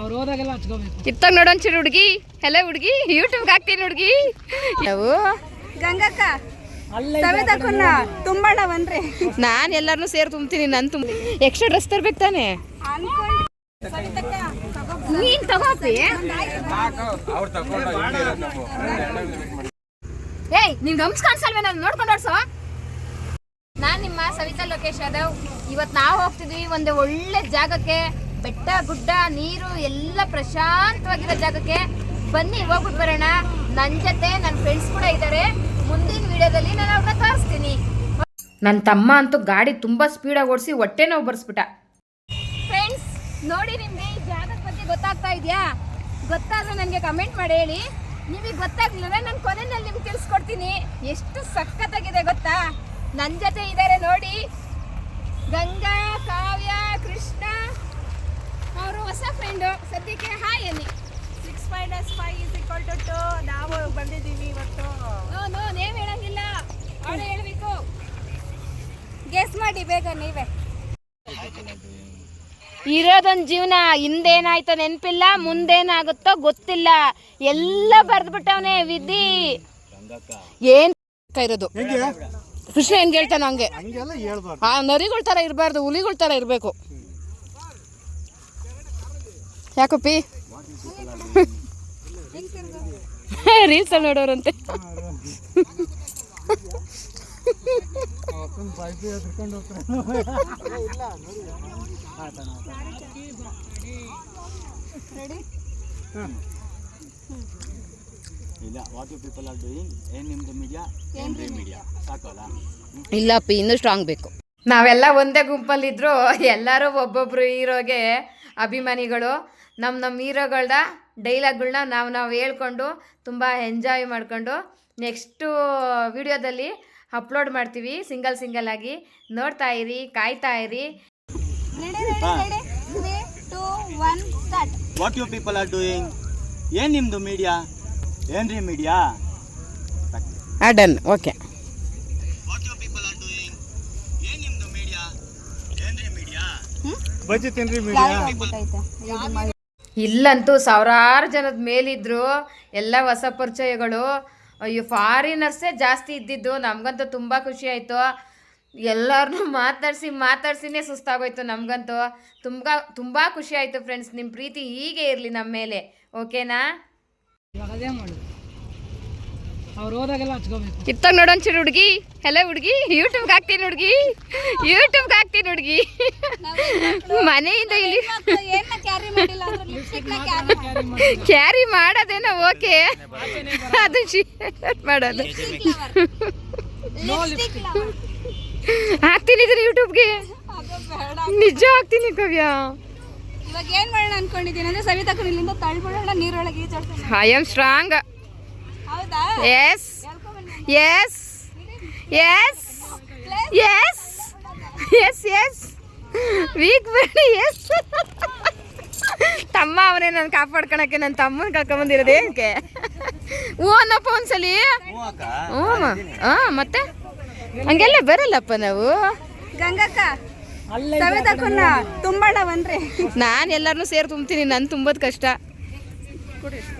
ಅವ್ರು ಹೋದಾಗೆಲ್ಲ ಹಚ್ಕೋಬೇಕು. ಇತ್ತಾಗ ನೋಡೋಂಚೂರು ಹುಡುಗಿ. ಹೆಲೋ ಹುಡುಗಿ. ಯೂಟ್ಯೂಬ್ಗೆ ಹಾಕ್ತೀನಿ ಹುಡುಗಿ. ನಾವು ಗಂಗಕ್ಕ ಸವಿತಕ್ಕನ್ನ ತುಂಬಣ್ಣ ಬನ್ರಿ ನಾನು ಎಲ್ಲರನ್ನೂ ಸೇರಿ ತುಂಬ್ತೀನಿ ನಾನು ತುಂಬ ಎಕ್ಸ್ಟ್ರಾ ಡ್ರೆಸ್ ತರ್ಬೇಕು ತಾನೆ? ನೀನ್ ನೀನು ತಗೋಪಿ ಏಯ್ ನಿನ್ಗೆ ಹಂಸ್ ಕಾಣಿಸಲ್ವೇ ನಾನು ನೋಡ್ಕೊಂಡು ಓಡ್ಸೋ? ನಾನು ನಿಮ್ಮ ಸವಿತಾ ಲೋಕೇಶ್ ಯಾದವ್. ಇವತ್ತು ನಾವು ಹೋಗ್ತಿದ್ವಿ ಒಂದು ಒಳ್ಳೆ ಜಾಗಕ್ಕೆ. ಬೆಟ್ಟ ಗುಡ್ಡ ನೀರು ಎಲ್ಲ ಪ್ರಶಾಂತವಾಗಿರೋ ಜಾಗಕ್ಕೆ ಬನ್ನಿ ಹೋಗ್ಬಿಟ್ಟು ಬರೋಣ. ನನ್ನ ಜೊತೆ ನನ್ನ ಫ್ರೆಂಡ್ಸ್ ಕೂಡ ಇದ್ದಾರೆ ಮುಂದಿನ ವಿಡಿಯೋದಲ್ಲಿ ನಾನು ಅವ್ರನ್ನ ತೋರಿಸ್ತೀನಿ. ನನ್ನ ತಮ್ಮ ಅಂತೂ ಗಾಡಿ ತುಂಬ ಸ್ಪೀಡಾಗಿ ಓಡಿಸಿ ಹೊಟ್ಟೆ ನೋವು ಬರ್ಸ್ಬಿಟ್ಟ. ಫ್ರೆಂಡ್ಸ್ ನೋಡಿ ನಿಮಗೆ ಈ ಜಾಗದ ಬಗ್ಗೆ ಗೊತ್ತಾಗ್ತಾ ಇದೆಯಾ? ಗೊತ್ತಾದ್ರೆ ನನಗೆ ಕಮೆಂಟ್ ಮಾಡಿ ಹೇಳಿ. ನಿಮಗೆ ಗೊತ್ತಾಗ್ಲಿಲ್ಲ ನಾನು ಕೊನೆಯಲ್ಲಿ ನಿಮ್ಗೆ ತಿಳಿಸ್ಕೊಡ್ತೀನಿ. ಎಷ್ಟು ಸಖತ್ತಾಗಿದೆ ಗೊತ್ತಾ? ನನ್ನ ಜೊತೆ ಇದ್ದಾರೆ ನೋಡಿ ಗಂಗಾ ಕಾವ್ಯ ಕೃಷ್ಣ ಅವರು ಫ್ರೆಂಡು ಸದ್ಯಕ್ಕೆ ಹಾಯ್ ಅನ್ನಿ six minus five is equal to two ನಾವು ಬಂದಿದ್ದೀವಿ ಇವತ್ತು. ನೋ ನೋ ನೇಮ್ ಹೇಳಂಗಿಲ್ಲ. ಅವಳು ಹೇಳಬೇಕು. ಗೆಸ್ ಮಾಡಿ ಬೇಗ ನೀವೇ. ಇರೋದೊಂದು ಜೀವನ ಹಿಂದೇನಾಯ್ತೋ ನೆನಪಿಲ್ಲ ಮುಂದೇನಾಗುತ್ತೋ ಗೊತ್ತಿಲ್ಲ. ಎಲ್ಲ ಬರ್ದ್ಬಿಟ್ಟವನೇ ವಿಧಿ. ಏನ್ ಇರೋದು? ಕೃಷ್ಣ ಹೆಂಗ್ ಹೇಳ್ತಾನ ಹಂಗೆ. ಆ ನರಿಗಳ ತರ ಇರಬಾರ್ದು ಹುಲಿಗಳ ತರ ಇರಬೇಕು. ಯಾಕಪ್ಪಿ? ರೀಲ್ಸ್ ಅಲ್ಲಿ ನೋಡೋರಂತೆ. ಇಲ್ಲ what you people are doing ಏನ್ ನಿಮ್ದು ಮೀಡಿಯಾ ಮೀಡಿಯಾ ಸಾಕಲ್ಲ ಇಲ್ಲ ಅಪ್ಪಿ ಇನ್ನೂ ಸ್ಟ್ರಾಂಗ್ ಬೇಕು. ನಾವೆಲ್ಲ ಒಂದೇ ಗುಂಪಲ್ಲಿದ್ರು ಎಲ್ಲರೂ ಒಬ್ಬೊಬ್ರು ಹೀರೋಗೆ ಅಭಿಮಾನಿಗಳು. ನಮ್ಮ ನಮ್ಮ ಹೀರೋಗಳ್ದ ಡೈಲಾಗ್ಗಳನ್ನ ನಾವು ನಾವು ಹೇಳ್ಕೊಂಡು ತುಂಬ ಎಂಜಾಯ್ ಮಾಡ್ಕೊಂಡು ನೆಕ್ಸ್ಟು ವಿಡಿಯೋದಲ್ಲಿ ಅಪ್ಲೋಡ್ ಮಾಡ್ತೀವಿ ಸಿಂಗಲ್ ಸಿಂಗಲ್ ಆಗಿ. ನೋಡ್ತಾ ಇರಿ ಕಾಯ್ತಾ ಇರಿ. Ready ready ready three two one start what you people are doing ಏನ್ ನಿಮ್ಮದು ಮೀಡಿಯಾ ಏನ್ರಿ media done okay what you people are doing ಏನ್ ನಿಮ್ದು ಮೀಡಿಯಾ ಏನ್ರಿ ಮೀಡಿಯಾ ಇಲ್ಲಂತೂ ಸಾವಿರಾರು ಜನದ ಮೇಲಿದ್ರು, ಎಲ್ಲ ಹೊಸ ಪರಿಚಯಗಳು. ಅಯ್ಯೋ ಫಾರಿನರ್ಸೇ ಜಾಸ್ತಿ ಇದ್ದಿದ್ದು, ನಮಗಂತೂ ತುಂಬ ಖುಷಿ ಆಯಿತು. ಎಲ್ಲರನ್ನೂ ಮಾತಾಡಿಸಿ, ಮಾತಾಡ್ಸಿನೇ ಸುಸ್ತಾಗೋಯ್ತು ನಮಗಂತೂ. ತುಂಬ ತುಂಬ ಖುಷಿ ಆಯಿತು ಫ್ರೆಂಡ್ಸ್ ನಿಮ್ಮ ಪ್ರೀತಿ ಹೀಗೆ ಇರಲಿ ನಮ್ಮ ಮೇಲೆ ಓಕೆನಾ ಅವ್ರು ಹೋದಾಗೆಲ್ಲ ಹಚ್ಕೋಬೇಕು. ಇತ್ತಾಗ ನೋಡೋಂಚೂರು ಹುಡುಗಿ. ಎಲ್ಲ ಹುಡುಗಿ. ಯೂಟ್ಯೂಬ್ಗೆ ಹಾಕ್ತೀನಿ ಹುಡುಗಿ. ಯೂಟ್ಯೂಬ್ಗೆ ಹಾಕ್ತೀನಿ ಹುಡುಗಿ. ಮನೆಯಿಂದ ಇಲ್ಲಿ ಕ್ಯಾರಿ ಮಾಡೋದೇನೋ ಓಕೆ ಅದು ಮಾಡೋದು. ಹಾಕ್ತೀನಿ ಇದ್ರೆ ಯೂಟ್ಯೂಬ್ಗೆ ನಿಜ ಹಾಕ್ತೀನಿ ಕವ್ಯ. ಇವಾಗ ಏನ್ ಮಾಡೋಣ ಅನ್ಕೊಂಡಿದ್ದೀನಿ ಅಂದ್ರೆ ಸವಿತಕ್ಕ ಇಲ್ಲಿಂದ ತಳ್ಬಿಡೋಣ ನೀರೊಳಗೆ I am strong yes yes yes yes yes yes weak Bedi S ತಮ್ಮ ಅವನೇ ನಾನು ಕಾಪಾಡ್ಕೊಳಕ್ಕೆ ನನ್ನ ತಮ್ಮನ ಕರ್ಕೊಂಬಂದಿರೋದು ಏನಕ್ಕೆ? ಹ್ಞೂ ಅನ್ನಪ್ಪ ಒಂದ್ಸಲಿ. ಹ್ಞೂ ಹಾಂ ಮತ್ತೆ? ಹಂಗೆಲ್ಲ ಬರಲ್ಲಪ್ಪ ನಾವು. ಗಂಗಕ್ಕ ತುಂಬಣ್ಣ ಬನ್ರಿ ನಾನು ಎಲ್ಲರನ್ನೂ ಸೇರಿ ತುಂಬ್ತೀನಿ ನಾನು ತುಂಬೋದು ಕಷ್ಟ.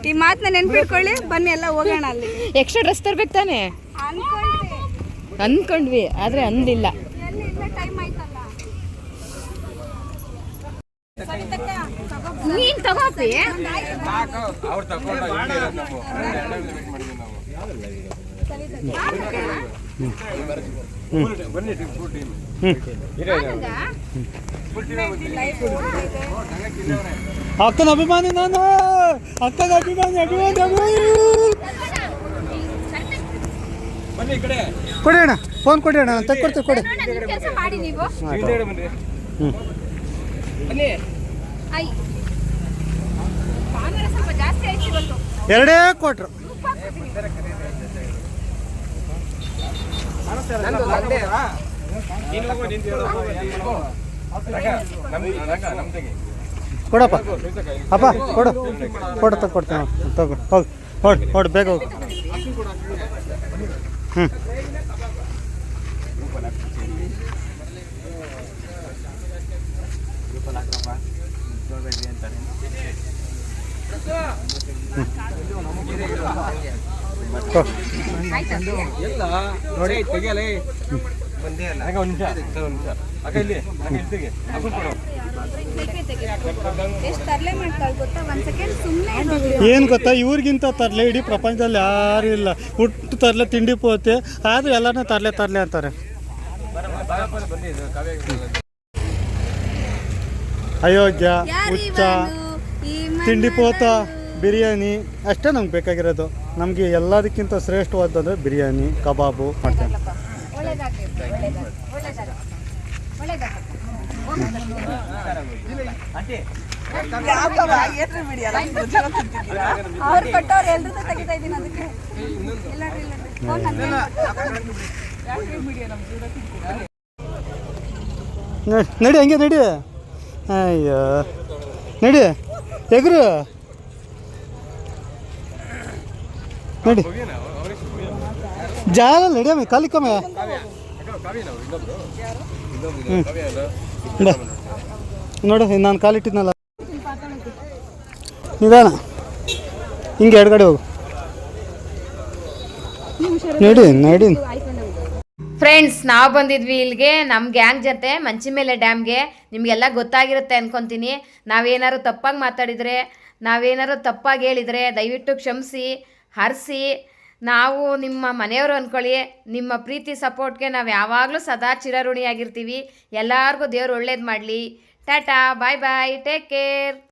ಈ ಮಾತನ್ನ ನೆನ್ಪಿಟ್ಕೊಳ್ಳಿ ಬನ್ನಿ ಎಲ್ಲ ಹೋಗೋಣ ಅಲ್ಲಿ. ಎಕ್ಸ್ಟ್ರಾ ಡ್ರೆಸ್ ತರ್ಬೇಕು ತಾನೆ? ಅನ್ಕೊಂಡ್ವಿ. ಅಂದ್ಕೊಂಡ್ವಿ ಆದರೆ ಅಂದಿಲ್ಲ. ನೀನ್ ತಗೋಪಿ ಅವ್ರು ಅಕ್ಕನ ಅಭಿಮಾನಿ ನಾನು. ಅಕ್ಕನ ಅಭಿಮಾನಿ ಅಭಿಮಾನಿ ಅಭಿಮಾನಿ. ಕೊಡಿ ಅಣ್ಣ ಫೋನ್ ಕೊಡಿ ಅಣ್ಣ ತೆಗ್ಕೊಡ್ತೀವಿ ಕೊಡಿ. ಎರಡೇ ಮಾಡಿ ನೀವು ಹಿಂದೆಗಡೆ ಬನ್ನಿ ಬನ್ನಿ ಐ ಭಾನುವಾರ ಸ್ವಲ್ಪ ಜಾಸ್ತಿ ಆಯ್ತು ಇವತ್ತು ಎರಡೇ ಕೊಟ್ರು ನೀನು ಹೋಗು ನಿಂತು ಹೇಳು ನಮ್ ರಂಗ ನಮ್ ತೆಗಿ ಕೊಡಪ್ಪ. ಅಪ್ಪ ಕೊಡು. ಕೊಡು ತಗೊಡ್ತೀನಿ. ತಗೋ. ಹೋಗಿ. ಹೊಡ್ ಹೊಡ್ ಬೇಗ ಹೋಗಿ. ಹ್ಞೂ ಒಂದ್ ನಿಮಿಷ ಒಂದ್ ನಿಮಿಷ ಇಲ್ಲಿ ಇಲ್ಲಿ ತೆಗಿ ಕೊಡು ಸುಮ್ಮನೆ ಏನು ಗೊತ್ತಾ ಇವ್ರಿಗಿಂತ ತರ್ಲೆ ಇಡೀ ಪ್ರಪಂಚದಲ್ಲಿ ಯಾರು ಇಲ್ಲ. ಹುಟ್ಟು ತರ್ಲೆ ತಿಂಡಿ ಪೋತೆ ಆದ್ರೆ ಎಲ್ಲಾನು ತರಲೆ ತರಲೆ ಅಂತಾರೆ. ಅಯೋಧ್ಯ ಹುಚ್ಚ ತಿಂಡಿ ಪೋತ ಬಿರಿಯಾನಿ ಅಷ್ಟೇ ನಮ್ಗೆ ಬೇಕಾಗಿರೋದು. ನಮಗೆ ಎಲ್ಲದಕ್ಕಿಂತ ಶ್ರೇಷ್ಠವಾದಂದ್ರೆ ಬಿರಿಯಾನಿ ಕಬಾಬು ಮಾಡ್ತೇವೆ ನಡಿ ಹಂಗೆ ನಡಿ. ಅಯ್ಯೋ. ನಡಿ ಎಗ್ರು. ನಡಿ. ಜಾಲ ನಡಿಯಮ್ಮ ಕಲಿಕಮ್ಮ ನೋಡಿ ನಾನು ಕಾಲಿಟ್ಟಿದ್ನಲ್ಲ ನಿಧಾನ. ಹಿಂಗೆ ಎಡಗಡೆ ಹೋಗು. ನಡಿ ನಡಿ. ಫ್ರೆಂಡ್ಸ್ ನಾವು ಬಂದಿದ್ವಿ ಇಲ್ಲಿಗೆ ನಮ್ಮ ಗ್ಯಾಂಗ್ ಜೊತೆ, ಮಂಚಿಮೇಲೆ ಡ್ಯಾಮ್ಗೆ ನಿಮಗೆಲ್ಲ ಗೊತ್ತಾಗಿರುತ್ತೆ ಅನ್ಕೊತೀನಿ. ನಾವೇನಾದ್ರು ತಪ್ಪಾಗಿ ಮಾತಾಡಿದರೆ, ನಾವೇನಾದ್ರು ತಪ್ಪಾಗಿ ಹೇಳಿದರೆ, ದಯವಿಟ್ಟು ಕ್ಷಮಿಸಿ. ಹರಿಸಿ, ನಾವು ನಿಮ್ಮ ಮನೆಯವರು ಅಂದ್ಕೊಳ್ಳಿ ನಿಮ್ಮ ಪ್ರೀತಿ ಸಪೋರ್ಟ್ಗೆ ನಾವು ಯಾವಾಗಲೂ ಸದಾ ಚಿರಋಣಿಯಾಗಿರ್ತೀವಿ. ಎಲ್ಲರಿಗೂ ದೇವ್ರು ಒಳ್ಳೇದು ಮಾಡಲಿ. Tata, bye bye take care